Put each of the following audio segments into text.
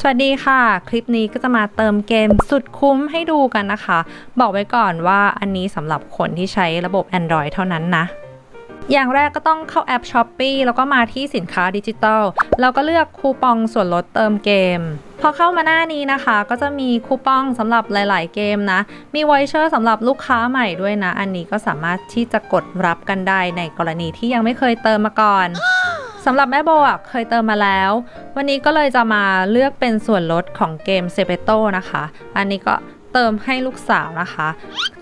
สวัสดีค่ะ คลิปนี้ก็จะมาเติมเกมสุดคุ้มให้ดูกันนะคะ บอกไว้ก่อนว่าอันนี้สำหรับคนที่ใช้ระบบ Android เท่านั้นนะ อย่างแรกก็ต้องเข้าแอป s h อ p e e แล้วก็มาที่สินค้าดิจิทัลแล้วก็เลือกคูปองส่วนลดเติมเกม พอเข้ามาหน้านี้นะคะ ก็จะมีคูปองสำหรับหลาย ๆ เกมนะ มีไวเชอร์สำหรับลูกค้าใหม่ด้วยนะ อันนี้ก็สามารถที่จะกดรับกันได้ในกรณีที่ยังไม่เคยเติมมาก่อน สำหรับแม่โบอะเคยเติมมาแล้ว วันนี้ก็เลยจะมาเลือกเป็นส่วนลดของเกมเซเปโตนะคะ อันนี้ก็เติมให้ลูกสาวนะคะ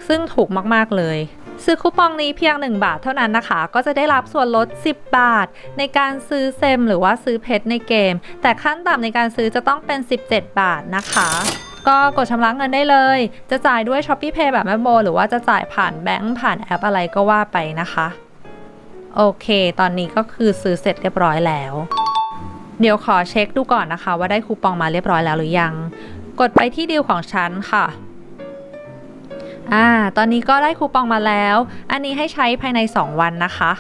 ซึ่งถูกมากๆเลย ซื้อคูปองนี้เพียง 1 บาทเท่านั้นนะคะ ก็จะได้รับส่วนลด 10 บาท ในการซื้อเซมหรือว่าซื้อเพชรในเกม แต่ขั้นต่ำในการซื้อจะต้องเป็น 17 บาทนะคะก็กดชำระเงินได้เลย จะจ่ายด้วย s h อ p e e Pay แบบแม่โบ หรือว่าจะจ่ายผ่านแบงก์ผ่านแอปอะไรก็ว่าไปนะคะ โอเค ตอนนี้ก็คือซื้อเสร็จเรียบร้อยแล้ว เดี๋ยวขอเช็คดูก่อนนะคะ ว่าได้คูปองมาเรียบร้อยแล้วหรือยัง กดไปที่ดีลของฉันค่ะอ่าตอนนี้ก็ได้คูปองมาแล้ว อันนี้ให้ใช้ภายใน 2 วันนะคะ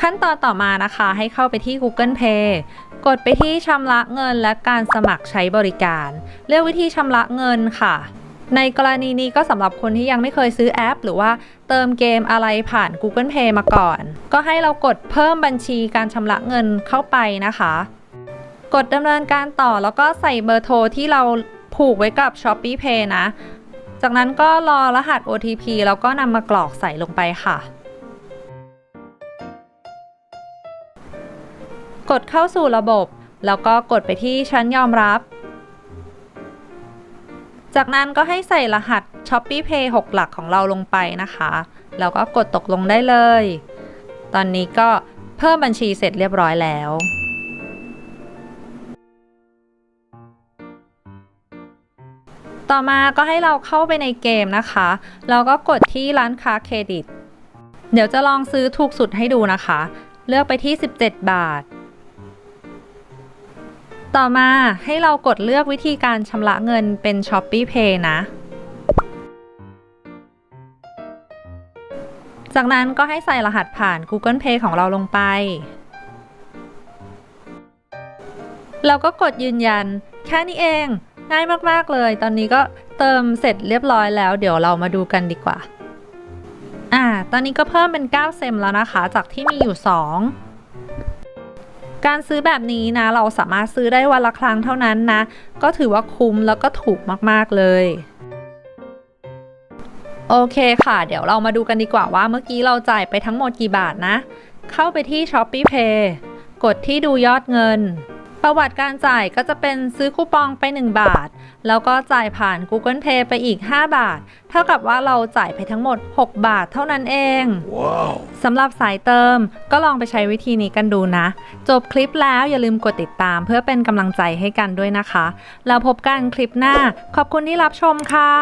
ขั้นตอนต่อมานะคะให้เข้าไปที่ Google Pay กดไปที่ชำระเงินและการสมัครใช้บริการ เลือกวิธีชำระเงินค่ะ ในกรณีนี้ก็สำหรับคนที่ยังไม่เคยซื้อแอป หรือว่าเติมเกมอะไรผ่าน Google Pay มาก่อน ก็ให้เรากดเพิ่มบัญชีการชำระเงินเข้าไปนะคะ กดดำเนินการต่อแล้วก็ใส่เบอร์โทรที่เราผูกไว้กับ s h o p e e Pay นะ จากนั้นก็รอรหัส OTP แล้วก็นำมากรอกใส่ลงไปค่ะ กดเข้าสู่ระบบ แล้วก็กดไปที่ฉันยอมรับ จากนั้นก็ให้ใส่รหัส s h o p e e Pay 6 หลักของเราลงไปนะคะ แล้วก็กดตกลงได้เลย ตอนนี้ก็เพิ่มบัญชีเสร็จเรียบร้อยแล้วต่อมาก็ให้เราเข้าไปในเกมนะคะ แล้วก็กดที่ร้านค้าเครดิต เดี๋ยวจะลองซื้อถูกสุดให้ดูนะคะ เลือกไปที่ 17 บาท ต่อมาให้เรากดเลือกวิธีการชำระเงินเป็น s h o p e e Pay นะ จากนั้นก็ให้ใส่รหัสผ่าน Google Pay ของเราลงไป เราก็กดยืนยัน แค่นี้เอง ง่ายมาก ๆ เลย ตอนนี้ก็เติมเสร็จเรียบร้อยแล้ว เดี๋ยวเรามาดูกันดีกว่า อ่า ตอนนี้ก็เพิ่มเป็น 9 เซมแล้วนะคะ จากที่มีอยู่ 2 การซื้อแบบนี้นะ เราสามารถซื้อได้วันละครั้งเท่านั้นนะ ก็ถือว่าคุ้มแล้วก็ถูกมาก ๆ เลยโอเคค่ะ เดี๋ยวเรามาดูกันดีกว่าว่าเมื่อกี้เราจ่ายไปทั้งหมดกี่บาทนะ เข้าไปที่ s h o p e e Pay กดที่ดูยอดเงิน ประวัติการจ่ายก็จะเป็นซื้อคูปองไป 1 บาท แล้วก็จ่ายผ่าน Google Pay ไปอีก 5 บาท เท่ากับว่าเราจ่ายไปทั้งหมด 6 บาทเท่านั้นเอง Wow. สำหรับสายเติมก็ลองไปใช้วิธีนี้กันดูนะ จบคลิปแล้วอย่าลืมกดติดตามเพื่อเป็นกำลังใจให้กันด้วยนะคะ แล้วพบกันคลิปหน้า ขอบคุณที่รับชมค่ะ